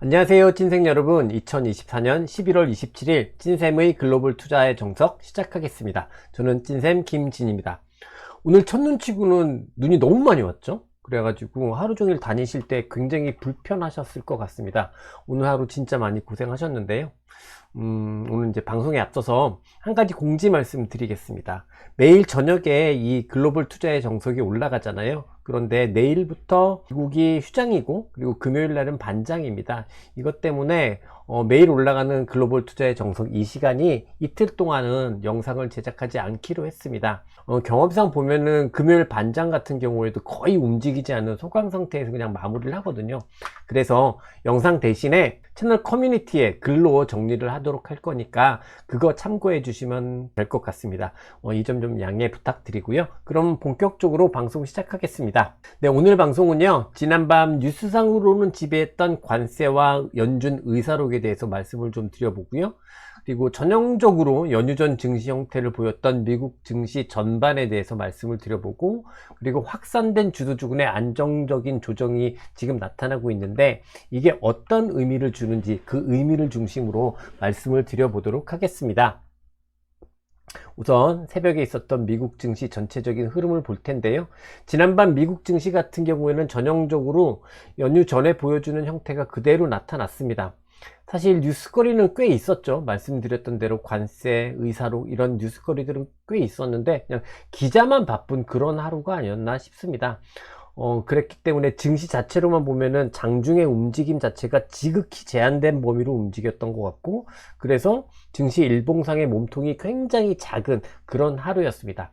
안녕하세요 찐생 여러분. 2024년 11월 27일 찐샘의 글로벌 투자의 정석 시작하겠습니다. 저는 찐샘 김진입니다. 오늘 첫눈 치고는 눈이 너무 많이 왔죠 그래가지고 하루 종일 다니실 때 굉장히 불편하셨을 것 같습니다 오늘 하루 진짜 많이 고생하셨는데요 음, 오늘 이제 방송에 앞서서 한 가지 공지 말씀 드리겠습니다. 매일 저녁에 이 글로벌 투자의 정석이 올라가잖아요. 그런데 내일부터 미국이 휴장이고 그리고 금요일 날은 반장입니다. 이것 때문에 어, 매일 올라가는 글로벌 투자의 정석 이 시간이 이틀 동안은 영상을 제작하지 않기로 했습니다. 어, 경험상 보면은 금요일 반장 같은 경우에도 거의 움직이지 않는 소강 상태에서 그냥 마무리를 하거든요. 그래서 영상 대신에 채널 커뮤니티에 글로 정리를 하도록 할 거니까 그거 참고해 주시면 될 것 같습니다. 어, 이 점 좀 양해 부탁드리고요. 그럼 본격적으로 방송 시작하겠습니다. 네, 오늘 방송은요. 지난밤 뉴스상으로는 지배했던 관세와 연준 의사록에 대해서 말씀을 좀 드려보고요. 그리고 전형적으로 연휴 전 증시 형태를 보였던 미국 증시 전반에 대해서 말씀을 드려보고 그리고 확산된 주도주군의 안정적인 조정이 지금 나타나고 있는데 이게 어떤 의미를 주는지 그 의미를 중심으로 말씀을 드려보도록 하겠습니다. 우선 새벽에 있었던 미국 증시 전체적인 흐름을 볼 텐데요. 지난밤 미국 증시 같은 경우에는 전형적으로 연휴 전에 보여주는 형태가 그대로 나타났습니다. 사실 뉴스거리는 꽤 있었죠. 말씀드렸던 대로 관세, 의사록 이런 뉴스거리들은 꽤 있었는데 그냥 기자만 바쁜 그런 하루가 아니었나 싶습니다. 어, 그랬기 때문에 증시 자체로만 보면은 장중의 움직임 자체가 지극히 제한된 범위로 움직였던 것 같고, 그래서 증시 일봉상의 몸통이 굉장히 작은 그런 하루였습니다.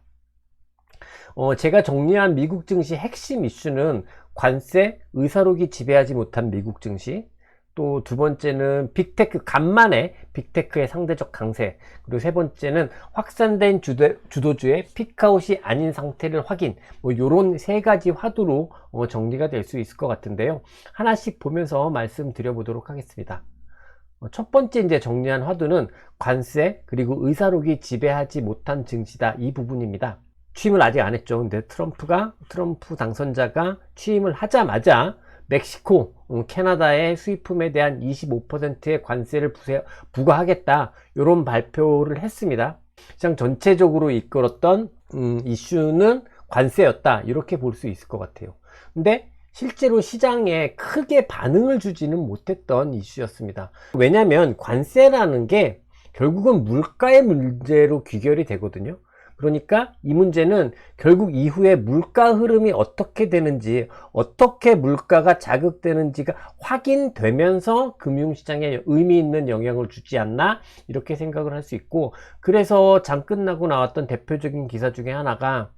어, 제가 정리한 미국 증시 핵심 이슈는 관세, 의사록이 지배하지 못한 미국 증시, 또 두 번째는 빅테크 간만에 빅테크의 상대적 강세. 그리고 세 번째는 확산된 주도, 주도주의 피크아웃이 아닌 상태를 확인. 뭐 요런 세 가지 화두로 어, 정리가 될 수 있을 것 같은데요. 하나씩 보면서 말씀드려 보도록 하겠습니다. 어, 첫 번째 이제 정리한 화두는 관세 그리고 의사록이 지배하지 못한 증시다. 이 부분입니다. 취임을 아직 안 했죠. 근데 트럼프가 트럼프 당선자가 취임을 하자마자 멕시코, 음, 캐나다의 수입품에 대한 25%의 관세를 부과하겠다 이런 발표를 했습니다. 시장 전체적으로 이끌었던 음, 이슈는 관세였다 이렇게 볼 수 있을 것 같아요. 근데 실제로 시장에 크게 반응을 주지는 못했던 이슈였습니다. 왜냐하면 관세라는 게 결국은 물가의 문제로 귀결이 되거든요. 그러니까 이 문제는 결국 이후에 물가 흐름이 어떻게 되는지, 어떻게 물가가 자극되는지가 확인되면서 금융시장에 의미 있는 영향을 주지 않나? 이렇게 생각을 할 수 있고, 그래서 장 끝나고 나왔던 대표적인 기사 중에 하나가,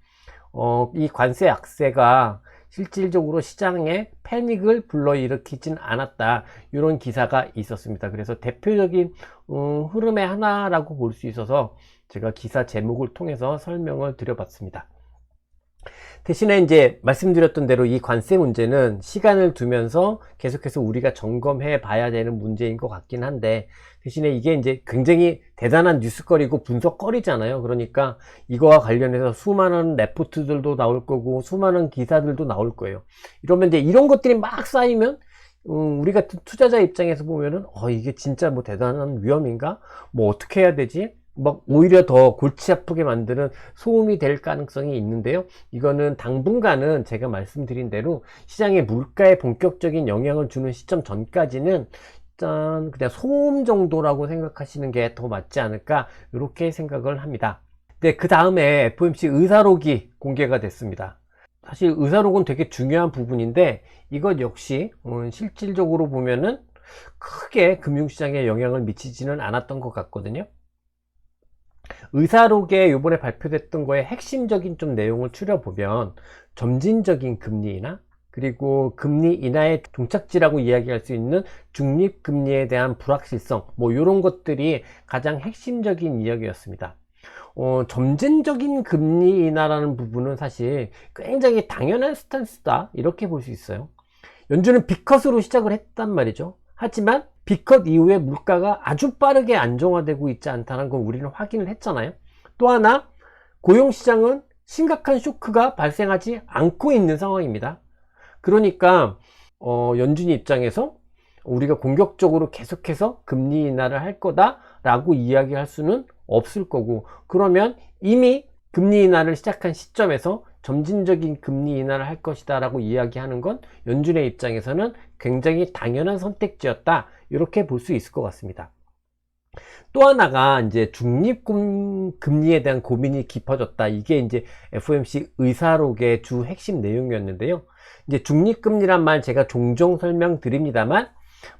어, 이 관세 악세가 실질적으로 시장에 패닉을 불러일으키진 않았다. 이런 기사가 있었습니다. 그래서 대표적인 음, 흐름의 하나라고 볼 수 있어서 제가 기사 제목을 통해서 설명을 드려봤습니다. 대신에 이제 말씀드렸던 대로 이 관세 문제는 시간을 두면서 계속해서 우리가 점검해 봐야 되는 문제인 것 같긴 한데 대신에 이게 이제 굉장히 대단한 뉴스거리고 분석거리잖아요. 그러니까 이거와 관련해서 수많은 레포트들도 나올 거고 수많은 기사들도 나올 거예요. 이러면 이제 이런 것들이 막 쌓이면 음, 우리 같은 투자자 입장에서 보면은 어 이게 진짜 뭐 대단한 위험인가? 뭐 어떻게 해야 되지? 막 오히려 더 골치 아프게 만드는 소음이 될 가능성이 있는데요. 이거는 당분간은 제가 말씀드린 대로 시장의 물가에 본격적인 영향을 주는 시점 전까지는 일단 그냥 소음 정도라고 생각하시는 게 더 맞지 않을까 이렇게 생각을 합니다. 네, 그 다음에 FOMC 의사록이 공개가 됐습니다. 사실 의사록은 되게 중요한 부분인데 이것 역시 음, 실질적으로 보면은 크게 금융시장에 영향을 미치지는 않았던 것 같거든요. 의사록에 이번에 발표됐던 거에 핵심적인 좀 내용을 추려보면 점진적인 금리나 그리고 금리 인하의 종착지라고 이야기할 수 있는 중립금리에 대한 불확실성 뭐 이런 것들이 가장 핵심적인 이야기였습니다. 어, 점진적인 금리 인하라는 부분은 사실 굉장히 당연한 스탠스다 이렇게 볼 수 있어요. 연준은 비컷으로 시작을 했단 말이죠. 하지만 비컷 이후에 물가가 아주 빠르게 안정화되고 있지 않다는 건 우리는 확인을 했잖아요. 또 하나 고용시장은 심각한 쇼크가 발생하지 않고 있는 상황입니다. 그러니까 어, 연준이 입장에서 우리가 공격적으로 계속해서 금리 인하를 할 거다라고 이야기할 수는 없을 거고 그러면 이미 금리 인하를 시작한 시점에서 점진적인 금리 인하를 할 것이다 라고 이야기하는 건 연준의 입장에서는 굉장히 당연한 선택지였다 이렇게 볼 수 있을 것 같습니다 또 하나가 이제 중립 금리에 대한 고민이 깊어졌다 이게 이제 FOMC 의사록의 주 핵심 내용이었는데요 이제 중립 금리란 말 제가 종종 설명드립니다만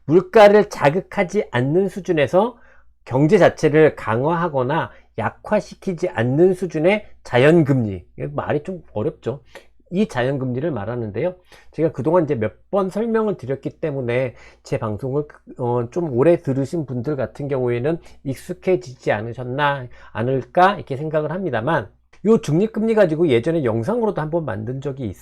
물가를 자극하지 않는 수준에서 경제 자체를 강화하거나 약화시키지 않는 수준의 자연금리. 말이 좀 어렵죠. 이 자연금리를 말하는데요. 제가 그동안 이제 몇 번 설명을 드렸기 때문에 제 방송을 어, 좀 오래 들으신 분들 같은 경우에는 익숙해지지 않으셨나, 않을까, 이렇게 생각을 합니다만, 요 중립금리 가지고 예전에 영상으로도 한번 만든 적이 있,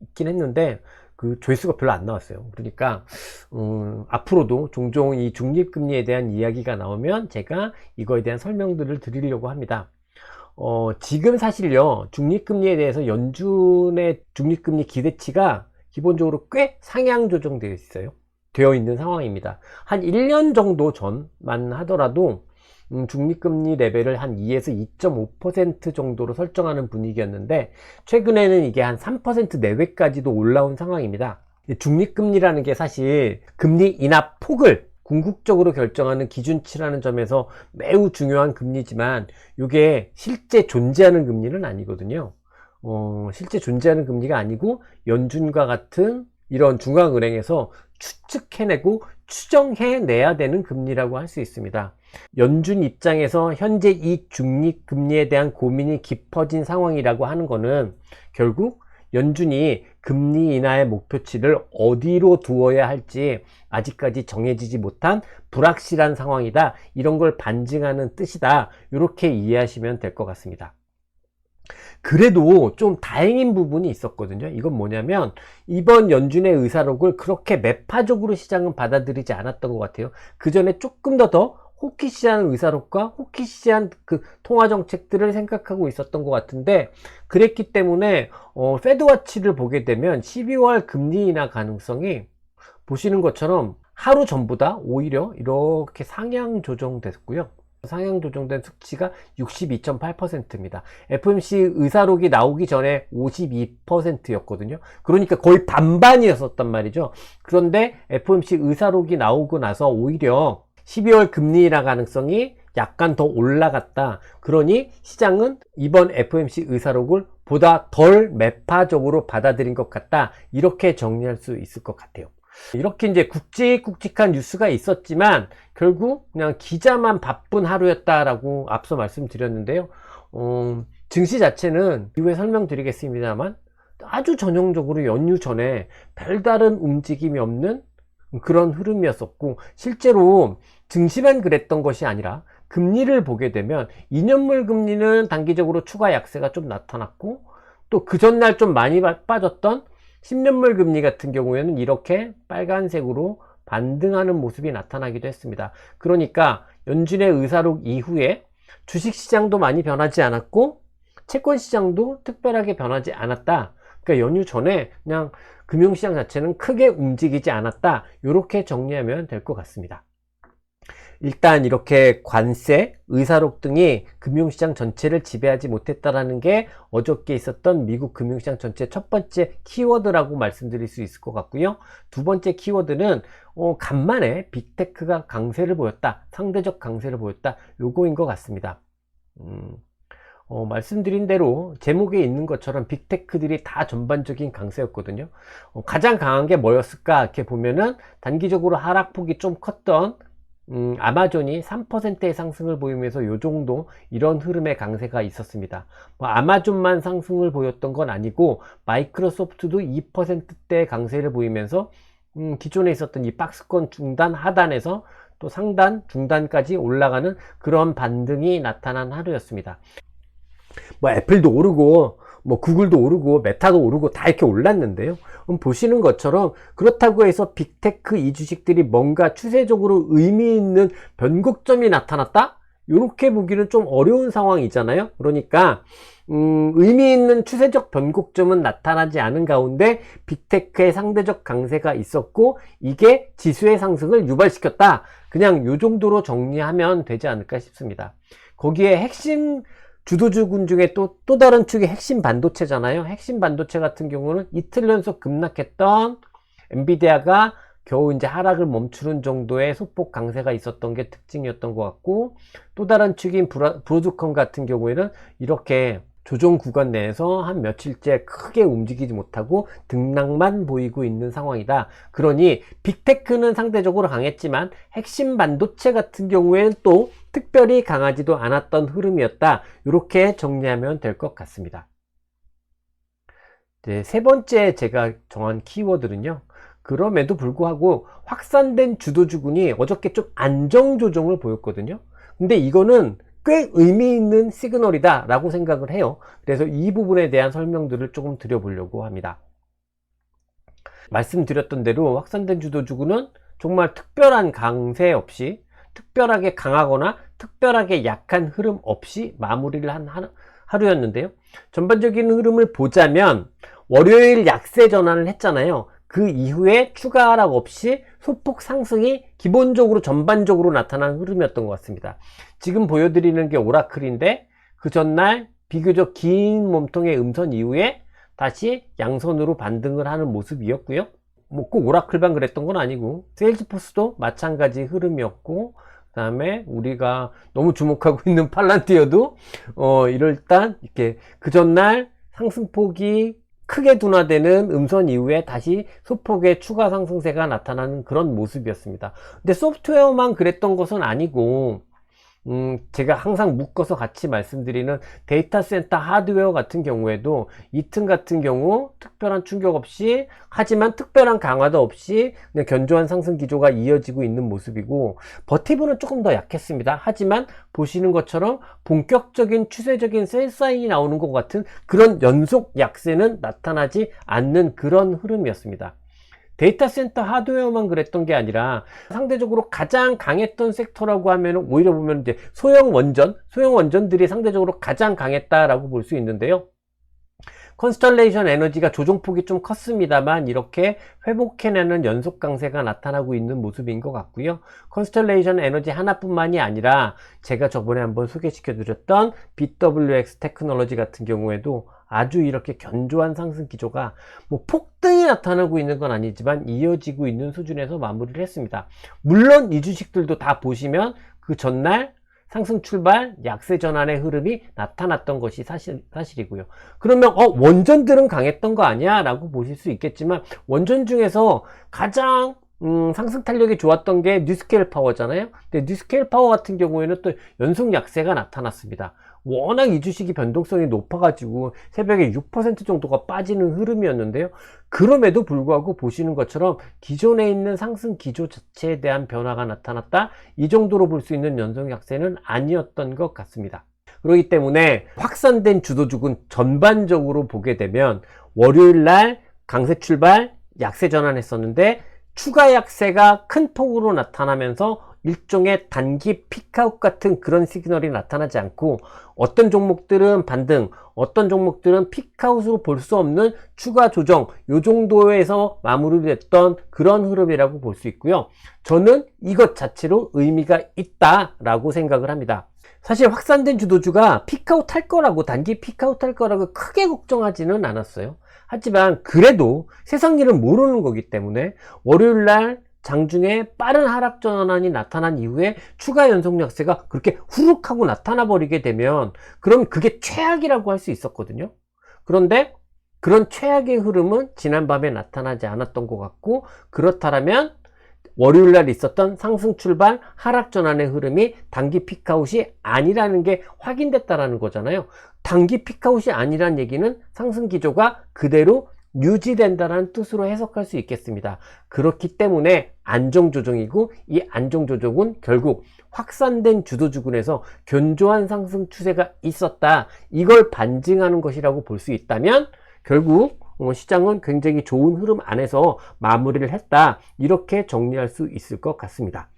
있긴 했는데, 그 조회수가 별로 안 나왔어요. 그러니까 음, 앞으로도 종종 이 중립금리에 대한 이야기가 나오면 제가 이거에 대한 설명들을 드리려고 합니다. 어, 지금 사실요 중립금리에 대해서 연준의 중립금리 기대치가 기본적으로 꽤 상향 조정되어 있어요. 되어 있는 상황입니다. 한 1년 정도 전만 하더라도 음, 중립금리 레벨을 한 2에서 2.5% 정도로 설정하는 분위기였는데 최근에는 이게 한 3% 내외까지도 올라온 상황입니다. 중립금리라는 게 사실 금리 인하 폭을 궁극적으로 결정하는 기준치라는 점에서 매우 중요한 금리지만 이게 실제 존재하는 금리는 아니거든요. 어, 실제 존재하는 금리가 아니고 연준과 같은 이런 중앙은행에서 추측해내고 추정해내야 되는 금리라고 할 수 있습니다. 연준 입장에서 현재 이 중립 금리에 대한 고민이 깊어진 상황이라고 하는 것은 결국 연준이 금리 인하의 목표치를 어디로 두어야 할지 아직까지 정해지지 못한 불확실한 상황이다. 이런 걸 반증하는 뜻이다. 이렇게 이해하시면 될 것 같습니다. 그래도 좀 다행인 부분이 있었거든요. 이건 뭐냐면 이번 연준의 의사록을 그렇게 매파적으로 시장은 받아들이지 않았던 것 같아요. 그 전에 조금 더더 호키시한 의사록과 호키시한 그 통화 정책들을 생각하고 있었던 것 같은데 그랬기 때문에 어, 페드와치를 보게 되면 12월 금리 인하 가능성이 보시는 것처럼 하루 전보다 오히려 이렇게 상향 조정됐고요. 상향 조정된 수치가 62.8%입니다. FMC 의사록이 나오기 전에 52%였거든요. 그러니까 거의 반반이었었단 말이죠. 그런데 FMC 의사록이 나오고 나서 오히려 12월 금리 인하 가능성이 약간 더 올라갔다. 그러니 시장은 이번 FMC 의사록을 보다 덜 매파적으로 받아들인 것 같다. 이렇게 정리할 수 있을 것 같아요. 이렇게 이제 굵직굵직한 뉴스가 있었지만 결국 그냥 기자만 바쁜 하루였다라고 앞서 말씀드렸는데요. 어, 증시 자체는 이후에 설명드리겠습니다만 아주 전형적으로 연휴 전에 별다른 움직임이 없는 그런 흐름이었었고 실제로 증시만 그랬던 것이 아니라 금리를 보게 되면 2년물 금리는 단기적으로 추가 약세가 좀 나타났고 또 그 전날 좀 많이 빠졌던 10년물 금리 같은 경우에는 이렇게 빨간색으로 반등하는 모습이 나타나기도 했습니다. 그러니까 연준의 의사록 이후에 주식시장도 많이 변하지 않았고 채권시장도 특별하게 변하지 않았다. 그러니까 연휴 전에 그냥 금융시장 자체는 크게 움직이지 않았다. 이렇게 정리하면 될 것 같습니다. 일단 이렇게 관세, 의사록 등이 금융시장 전체를 지배하지 못했다라는 게 어저께 있었던 미국 금융시장 전체 첫 번째 키워드라고 말씀드릴 수 있을 것 같고요. 두 번째 키워드는 어, 간만에 빅테크가 강세를 보였다. 상대적 강세를 보였다. 요거인 것 같습니다. 음, 어, 말씀드린 대로 제목에 있는 것처럼 빅테크들이 다 전반적인 강세였거든요. 어, 가장 강한 게 뭐였을까? 이렇게 보면은 단기적으로 하락폭이 좀 컸던 음, 아마존이 3%의 상승을 보이면서 요 정도 이런 흐름의 강세가 있었습니다. 뭐 아마존만 상승을 보였던 건 아니고 마이크로소프트도 2%대 강세를 보이면서 음, 기존에 있었던 이 박스권 중단 하단에서 또 상단 중단까지 올라가는 그런 반등이 나타난 하루였습니다. 뭐 애플도 오르고 뭐 구글도 오르고 메타도 오르고 다 이렇게 올랐는데요. 보시는 것처럼 그렇다고 해서 빅테크 이 주식들이 뭔가 추세적으로 의미 있는 변곡점이 나타났다? 이렇게 보기는 좀 어려운 상황이잖아요. 그러니까 음, 의미 있는 추세적 변곡점은 나타나지 않은 가운데 빅테크의 상대적 강세가 있었고 이게 지수의 상승을 유발시켰다. 그냥 이 정도로 정리하면 되지 않을까 싶습니다. 거기에 핵심 주도주군 중에 또, 또 다른 축이 핵심 반도체잖아요. 핵심 반도체 같은 경우는 이틀 연속 급락했던 엔비디아가 겨우 이제 하락을 멈추는 정도의 소폭 강세가 있었던 게 특징이었던 것 같고 또 다른 축인 브라, 브로드컴 같은 경우에는 이렇게 조정 구간 내에서 한 며칠째 크게 움직이지 못하고 등락만 보이고 있는 상황이다. 그러니 빅테크는 상대적으로 강했지만 핵심 반도체 같은 경우에는 또 특별히 강하지도 않았던 흐름이었다. 이렇게 정리하면 될 것 같습니다. 네, 세 번째 제가 정한 키워드는요. 그럼에도 불구하고 확산된 주도주군이 어저께 좀 안정 조정을 보였거든요. 근데 이거는 꽤 의미 있는 시그널이다 라고 생각을 해요. 그래서 이 부분에 대한 설명들을 조금 드려보려고 합니다. 말씀드렸던 대로 확산된 주도주군은 정말 특별한 강세 없이 특별하게 강하거나 특별하게 약한 흐름 없이 마무리를 한 하루였는데요. 전반적인 흐름을 보자면 월요일 약세 전환을 했잖아요. 그 이후에 추가 하락 없이 소폭 상승이 기본적으로 전반적으로 나타난 흐름이었던 것 같습니다. 지금 보여드리는 게 오라클인데 그 전날 비교적 긴 몸통의 음선 이후에 다시 양선으로 반등을 하는 모습이었고요. 뭐 꼭 오라클만 그랬던 건 아니고 세일즈포스도 마찬가지 흐름이었고 그 다음에 우리가 너무 주목하고 있는 팔란티어도 어 일단 이렇게 그 전날 상승폭이 크게 둔화되는 음선 이후에 다시 소폭의 추가 상승세가 나타나는 그런 모습이었습니다. 근데 소프트웨어만 그랬던 것은 아니고 음, 제가 항상 묶어서 같이 말씀드리는 데이터 센터 하드웨어 같은 경우에도 이튼 같은 경우 특별한 충격 없이 하지만 특별한 강화도 없이 그냥 견조한 상승 기조가 이어지고 있는 모습이고 버티브는 조금 더 약했습니다. 하지만 보시는 것처럼 본격적인 추세적인 셀 사인이 나오는 것 같은 그런 연속 약세는 나타나지 않는 그런 흐름이었습니다. 데이터 센터 하드웨어만 그랬던 게 아니라 상대적으로 가장 강했던 섹터라고 하면 오히려 보면 이제 소형 원전, 소형 원전들이 상대적으로 가장 강했다라고 볼 수 있는데요. 컨스털레이션 에너지가 조정폭이 좀 컸습니다만 이렇게 회복해내는 연속 강세가 나타나고 있는 모습인 것 같고요. 컨스털레이션 에너지 하나뿐만이 아니라 제가 저번에 한번 소개시켜 드렸던 BWX 테크놀로지 같은 경우에도 아주 이렇게 견조한 상승 기조가 뭐 폭등이 나타나고 있는 건 아니지만 이어지고 있는 수준에서 마무리를 했습니다. 물론 이 주식들도 다 보시면 그 전날 상승 출발, 약세 전환의 흐름이 나타났던 것이 사실, 사실이고요. 그러면, 어, 원전들은 강했던 거 아니야? 라고 보실 수 있겠지만, 원전 중에서 가장 음, 상승 탄력이 좋았던 게 뉴스케일 파워잖아요. 근데 뉴스케일 파워 같은 경우에는 또 연속 약세가 나타났습니다. 워낙 이 주식이 변동성이 높아가지고 새벽에 6% 정도가 빠지는 흐름이었는데요. 그럼에도 불구하고 보시는 것처럼 기존에 있는 상승 기조 자체에 대한 변화가 나타났다. 이 정도로 볼 수 있는 연속 약세는 아니었던 것 같습니다. 그렇기 때문에 확산된 주도주군 전반적으로 보게 되면 월요일 날 강세 출발, 약세 전환했었는데 추가 약세가 큰 폭으로 나타나면서 일종의 단기 피크아웃 같은 그런 시그널이 나타나지 않고 어떤 종목들은 반등, 어떤 종목들은 피크아웃으로 볼 수 없는 추가 조정, 요 정도에서 마무리됐던 그런 흐름이라고 볼 수 있고요. 저는 이것 자체로 의미가 있다 라고 생각을 합니다. 사실 확산된 주도주가 피크아웃 할 거라고 단기 피크아웃 할 거라고 크게 걱정하지는 않았어요. 하지만 그래도 세상 일은 모르는 거기 때문에 월요일 날 장중에 빠른 하락 전환이 나타난 이후에 추가 연속 약세가 그렇게 후룩 하고 나타나 버리게 되면 그럼 그게 최악이라고 할 수 있었거든요. 그런데 그런 최악의 흐름은 지난밤에 나타나지 않았던 것 같고 그렇다면 월요일 날 있었던 상승 출발 하락 전환의 흐름이 단기 피크아웃이 아니라는 게 확인됐다라는 거잖아요. 단기 피크아웃이 아니란 얘기는 상승 기조가 그대로 유지된다는 뜻으로 해석할 수 있겠습니다. 그렇기 때문에 안정조정이고 이 안정조정은 결국 확산된 주도주군에서 견조한 상승 추세가 있었다. 이걸 반증하는 것이라고 볼 수 있다면 결국 어, 시장은 굉장히 좋은 흐름 안에서 마무리를 했다. 이렇게 정리할 수 있을 것 같습니다.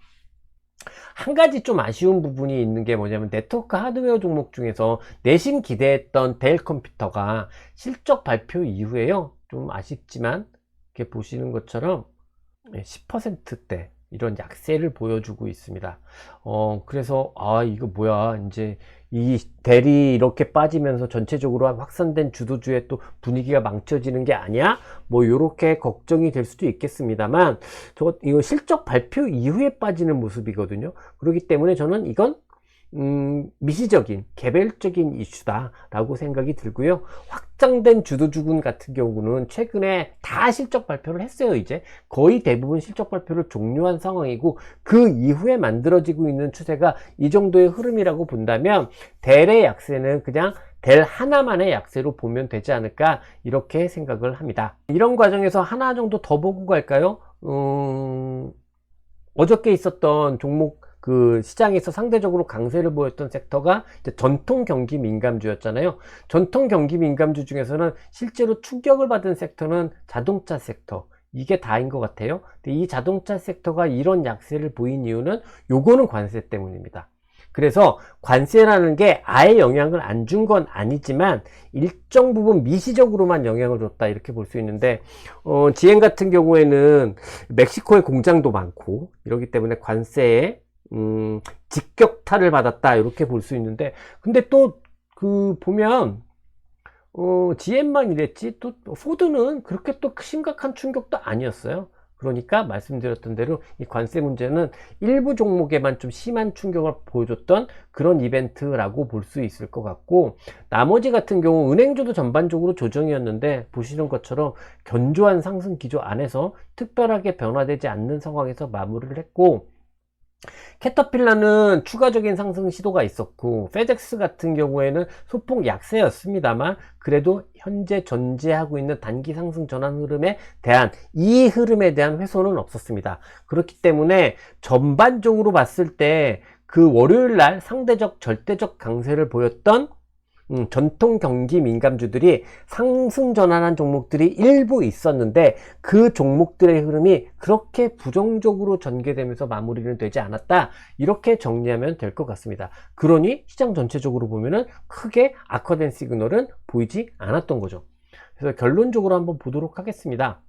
한 가지 좀 아쉬운 부분이 있는 게 뭐냐면 네트워크 하드웨어 종목 중에서 내심 기대했던 델 컴퓨터가 실적 발표 이후에요. 좀 아쉽지만 이렇게 보시는 것처럼 10%대 이런 약세를 보여주고 있습니다. 어, 그래서, 아, 이거 뭐야. 이제 이 델이 이렇게 빠지면서 전체적으로 확산된 주도주의 또 분위기가 망쳐지는 게 아니야? 뭐, 요렇게 걱정이 될 수도 있겠습니다만, 저, 이거 실적 발표 이후에 빠지는 모습이거든요. 그렇기 때문에 저는 이건 음, 미시적인, 개별적인 이슈다라고 생각이 들고요. 확장된 주도주군 같은 경우는 최근에 다 실적 발표를 했어요, 이제. 거의 대부분 실적 발표를 종료한 상황이고, 그 이후에 만들어지고 있는 추세가 이 정도의 흐름이라고 본다면, 델의 약세는 그냥 델 하나만의 약세로 보면 되지 않을까, 이렇게 생각을 합니다. 이런 과정에서 하나 정도 더 보고 갈까요? 음, 어저께 있었던 종목 그 시장에서 상대적으로 강세를 보였던 섹터가 전통 경기 민감주였잖아요. 전통 경기 민감주 중에서는 실제로 충격을 받은 섹터는 자동차 섹터. 이게 다인 것 같아요. 근데 이 자동차 섹터가 이런 약세를 보인 이유는 요거는 관세 때문입니다. 그래서 관세라는 게 아예 영향을 안 준 건 아니지만 일정 부분 미시적으로만 영향을 줬다 이렇게 볼 수 있는데 어, 지행 같은 경우에는 멕시코에 공장도 많고 이러기 때문에 관세에 음, 직격탄을 받았다 이렇게 볼 수 있는데 근데 또 그 보면 어, GM만 이랬지 또 포드는 그렇게 또 심각한 충격도 아니었어요. 그러니까 말씀드렸던 대로 이 관세 문제는 일부 종목에만 좀 심한 충격을 보여줬던 그런 이벤트라고 볼 수 있을 것 같고 나머지 같은 경우 은행주도 전반적으로 조정이었는데 보시는 것처럼 견조한 상승 기조 안에서 특별하게 변화되지 않는 상황에서 마무리를 했고 캐터필러는 추가적인 상승 시도가 있었고 페덱스 같은 경우에는 소폭 약세였습니다만 그래도 현재 존재하고 있는 단기 상승 전환 흐름에 대한 이 흐름에 대한 훼손은 없었습니다. 그렇기 때문에 전반적으로 봤을 때 그 월요일 날 상대적 절대적 강세를 보였던 음, 전통 경기 민감주들이 상승 전환한 종목들이 일부 있었는데 그 종목들의 흐름이 그렇게 부정적으로 전개되면서 마무리는 되지 않았다. 이렇게 정리하면 될 것 같습니다. 그러니 시장 전체적으로 보면은 크게 악화된 시그널은 보이지 않았던 거죠. 그래서 결론적으로 한번 보도록 하겠습니다.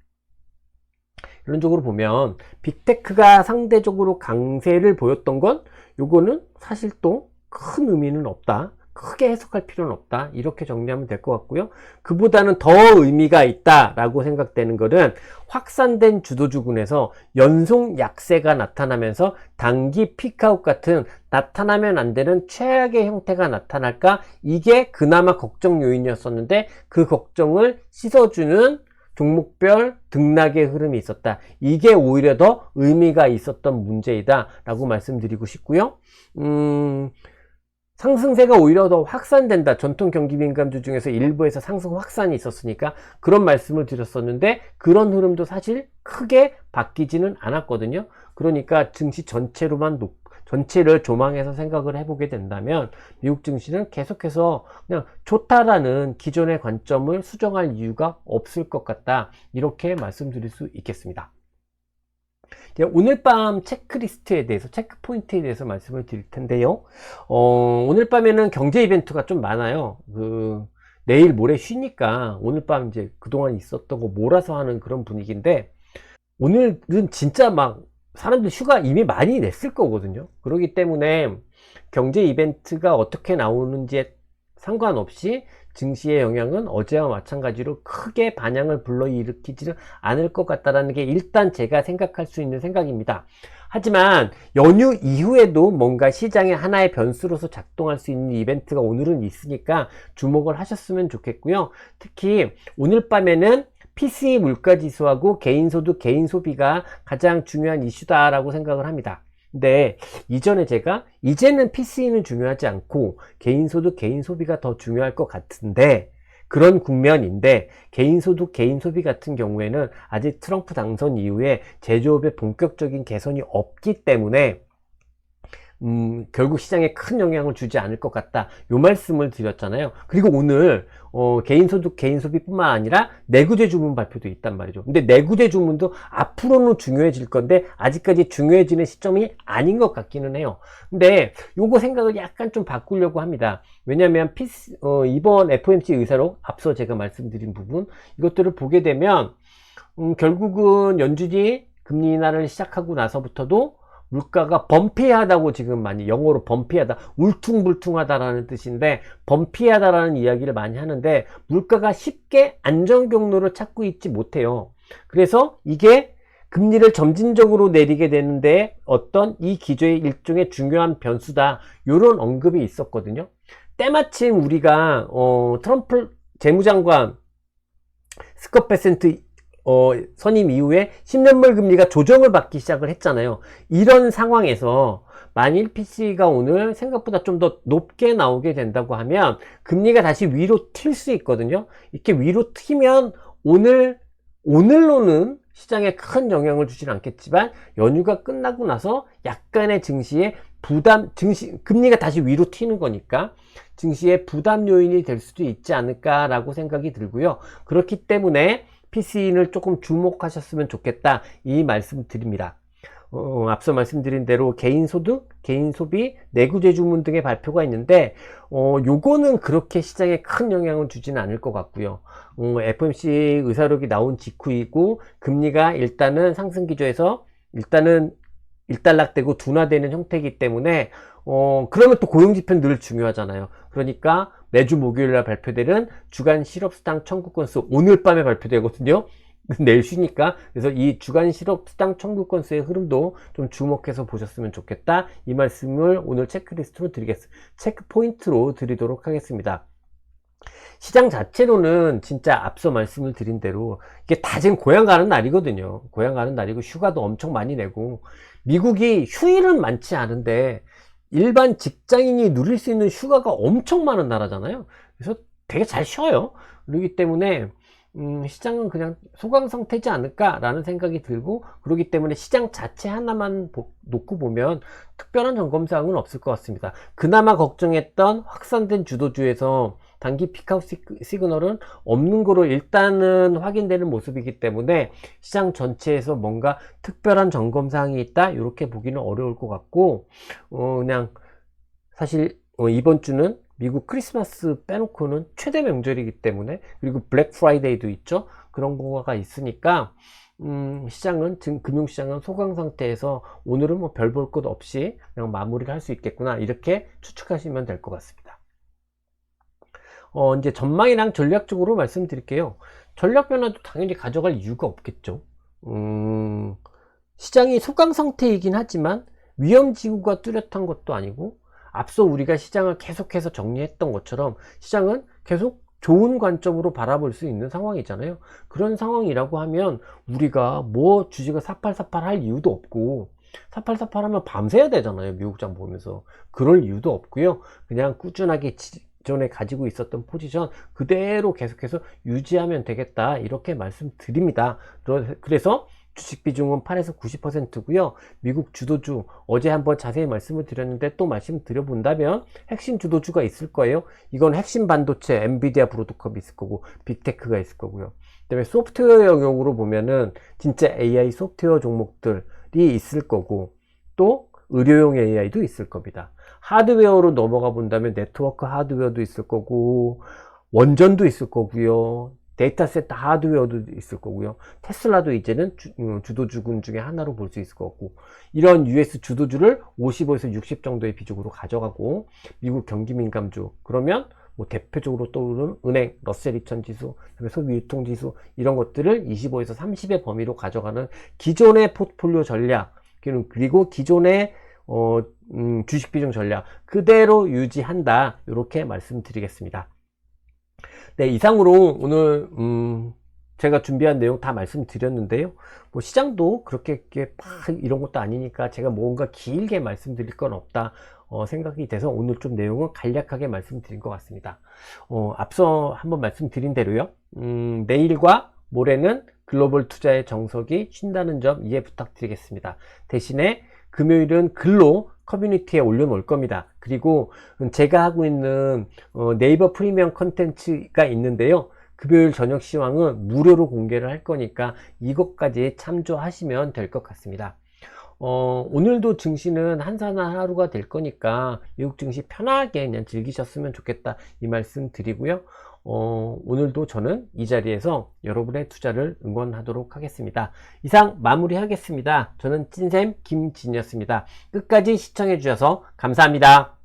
결론적으로 보면 빅테크가 상대적으로 강세를 보였던 건 요거는 사실 또 큰 의미는 없다 크게 해석할 필요는 없다. 이렇게 정리하면 될 것 같고요. 그보다는 더 의미가 있다 라고 생각되는 것은 확산된 주도주군에서 연속 약세가 나타나면서 단기 피크아웃 같은 나타나면 안 되는 최악의 형태가 나타날까? 이게 그나마 걱정 요인이었었는데 그 걱정을 씻어주는 종목별 등락의 흐름이 있었다. 이게 오히려 더 의미가 있었던 문제이다. 라고 말씀드리고 싶고요. 음, 상승세가 오히려 더 확산된다. 전통 경기 민감주 중에서 일부에서 상승 확산이 있었으니까 그런 말씀을 드렸었는데 그런 흐름도 사실 크게 바뀌지는 않았거든요. 그러니까 증시 전체로만 높, 전체를 조망해서 생각을 해보게 된다면 미국 증시는 계속해서 그냥 좋다라는 기존의 관점을 수정할 이유가 없을 것 같다. 이렇게 말씀드릴 수 있겠습니다. 오늘 밤 체크리스트에 대해서, 체크포인트에 대해서 말씀을 드릴 텐데요. 어, 오늘 밤에는 경제 이벤트가 좀 많아요. 그, 내일 모레 쉬니까 오늘 밤 이제 그동안 있었던 거 몰아서 하는 그런 분위기인데, 오늘은 진짜 막 사람들 휴가 이미 많이 냈을 거거든요. 그렇기 때문에 경제 이벤트가 어떻게 나오는지에 상관없이 증시의 영향은 어제와 마찬가지로 크게 반향을 불러일으키지는 않을 것 같다는 게 일단 제가 생각할 수 있는 생각입니다. 하지만 연휴 이후에도 뭔가 시장의 하나의 변수로서 작동할 수 있는 이벤트가 오늘은 있으니까 주목을 하셨으면 좋겠고요. 특히 오늘 밤에는 PCE 물가지수하고 개인소득, 개인소비가 가장 중요한 이슈다라고 생각을 합니다. 근데 이전에 제가 이제는 PC는 중요하지 않고 개인소득, 개인소비가 더 중요할 것 같은데 그런 국면인데 개인소득, 개인소비 같은 경우에는 아직 트럼프 당선 이후에 제조업의 본격적인 개선이 없기 때문에 음, 결국 시장에 큰 영향을 주지 않을 것 같다. 요 말씀을 드렸잖아요. 그리고 오늘 어, 개인소득, 개인소비뿐만 아니라 내구재 주문 발표도 있단 말이죠. 근데 내구재 주문도 앞으로는 중요해질 건데 아직까지 중요해지는 시점이 아닌 것 같기는 해요. 근데 요거 생각을 약간 좀 바꾸려고 합니다. 왜냐하면 PC, 어, 이번 FOMC 의사로 앞서 제가 말씀드린 부분 이것들을 보게 되면 음, 결국은 연준이 금리 인하를 시작하고 나서부터도 물가가 범피하다고 지금 많이 영어로 범피하다 울퉁불퉁하다라는 뜻인데 범피하다라는 이야기를 많이 하는데 물가가 쉽게 안정 경로를 찾고 있지 못해요. 그래서 이게 금리를 점진적으로 내리게 되는데 어떤 이 기조의 일종의 중요한 변수다. 이런 언급이 있었거든요. 때마침 우리가 어, 트럼프 재무장관 스컷 베센트 어, 선임 이후에 10년물 금리가 조정을 받기 시작을 했잖아요. 이런 상황에서 만일 PC가 오늘 생각보다 좀 더 높게 나오게 된다고 하면 금리가 다시 위로 튈 수 있거든요. 이렇게 위로 튀면 오늘 오늘로는 시장에 큰 영향을 주진 않겠지만 연휴가 끝나고 나서 약간의 증시에 부담 증시 금리가 다시 위로 튀는 거니까 증시의 부담 요인이 될 수도 있지 않을까라고 생각이 들고요. 그렇기 때문에 PC인을 조금 주목하셨으면 좋겠다 이 말씀 드립니다. 어, 앞서 말씀드린 대로 개인 소득, 개인 소비, 내구재 주문 등의 발표가 있는데 어, 요거는 그렇게 시장에 큰 영향을 주지는 않을 것 같고요. 어, FOMC 의사록이 나온 직후이고 금리가 일단은 상승 기조에서 일단은 일단락되고 둔화되는 형태이기 때문에 어, 그러면 또 고용 지표는 늘 중요하잖아요. 그러니까 매주 목요일날 발표되는 주간 실업수당 청구 건수 오늘 밤에 발표되거든요. 내일 쉬니까. 그래서 이 주간 실업 수당 청구 건수의 흐름도 좀 주목해서 보셨으면 좋겠다. 이 말씀을 오늘 체크리스트로 드리겠습니다. 체크 포인트로 드리도록 하겠습니다. 시장 자체로는 진짜 앞서 말씀을 드린 대로 이게 다 지금 고향 가는 날이거든요. 고향 가는 날이고 휴가도 엄청 많이 내고. 미국이 휴일은 많지 않은데 일반 직장인이 누릴 수 있는 휴가가 엄청 많은 나라잖아요. 그래서 되게 잘 쉬어요. 그렇기 때문에 음, 시장은 그냥 소강 상태지 않을까라는 생각이 들고 그렇기 때문에 시장 자체 하나만 보, 놓고 보면 특별한 점검사항은 없을 것 같습니다. 그나마 걱정했던 확산된 주도주에서 단기 피크아웃 시그널은 없는 거로 일단은 확인되는 모습이기 때문에 시장 전체에서 뭔가 특별한 점검 사항이 있다? 이렇게 보기는 어려울 것 같고 어 그냥 사실 어 이번 주는 미국 크리스마스 빼놓고는 최대 명절이기 때문에 그리고 블랙 프라이데이도 있죠? 그런 거가 있으니까 음, 시장은 지금 금융시장은 소강 상태에서 오늘은 뭐 별 볼 것 없이 그냥 마무리를 할 수 있겠구나. 이렇게 추측하시면 될 것 같습니다. 어, 이제 전망이랑 전략적으로 말씀드릴게요. 전략 변화도 당연히 가져갈 이유가 없겠죠. 음, 시장이 소강 상태이긴 하지만 위험 지구가 뚜렷한 것도 아니고 앞서 우리가 시장을 계속해서 정리했던 것처럼 시장은 계속 좋은 관점으로 바라볼 수 있는 상황이잖아요. 그런 상황이라고 하면 우리가 뭐 주식을 사팔사팔 할 이유도 없고 사팔사팔 하면 밤새야 되잖아요. 미국장 보면서. 그럴 이유도 없고요. 그냥 꾸준하게 전에 가지고 있었던 포지션 그대로 계속해서 유지하면 되겠다 이렇게 말씀드립니다. 그래서 주식 비중은 8에서 90%고요. 미국 주도주 어제 한번 자세히 말씀을 드렸는데 또 말씀드려 본다면 핵심 주도주가 있을 거예요. 이건 핵심 반도체 엔비디아 브로드컵이 있을 거고 빅테크가 있을 거고요. 그 다음에 소프트웨어 영역으로 보면은 진짜 AI 소프트웨어 종목들이 있을 거고 또 의료용 AI도 있을 겁니다. 하드웨어로 넘어가 본다면 네트워크 하드웨어도 있을 거고 원전도 있을 거고요. 데이터 센터 하드웨어도 있을 거고요. 테슬라도 이제는 주, 음, 주도주군 중에 하나로 볼 수 있을 거고 이런 US 주도주를 55에서 60 정도의 비중으로 가져가고 미국 경기 민감주 그러면 뭐 대표적으로 떠오르는 은행, 러셀 2000 지수, 소비 유통 지수 이런 것들을 25에서 30의 범위로 가져가는 기존의 포트폴리오 전략 그리고 기존의 어, 음, 주식 비중 전략 그대로 유지한다. 이렇게 말씀드리겠습니다. 네 이상으로 오늘 음, 제가 준비한 내용 다 말씀드렸는데요. 뭐 시장도 그렇게 막 이런 것도 아니니까 제가 뭔가 길게 말씀드릴 건 없다 어, 생각이 돼서 오늘 좀 내용을 간략하게 말씀드린 것 같습니다. 어, 앞서 한번 말씀드린 대로요. 음, 내일과 모레는 글로벌 투자의 정석이 쉰다는 점 이해 부탁드리겠습니다 대신에 금요일은 글로 커뮤니티에 올려놓을 겁니다. 그리고 제가 하고 있는 어, 네이버 프리미엄 컨텐츠가 있는데요. 금요일 저녁 시황은 무료로 공개를 할 거니까 이것까지 참조하시면 될 것 같습니다. 어, 오늘도 증시는 한산한 하루가 될 거니까 미국 증시 편하게 그냥 즐기셨으면 좋겠다 이 말씀 드리고요. 어, 오늘도 저는 이 자리에서 여러분의 투자를 응원하도록 하겠습니다. 이상 마무리하겠습니다. 저는 찐샘 김진이었습니다. 끝까지 시청해 주셔서 감사합니다.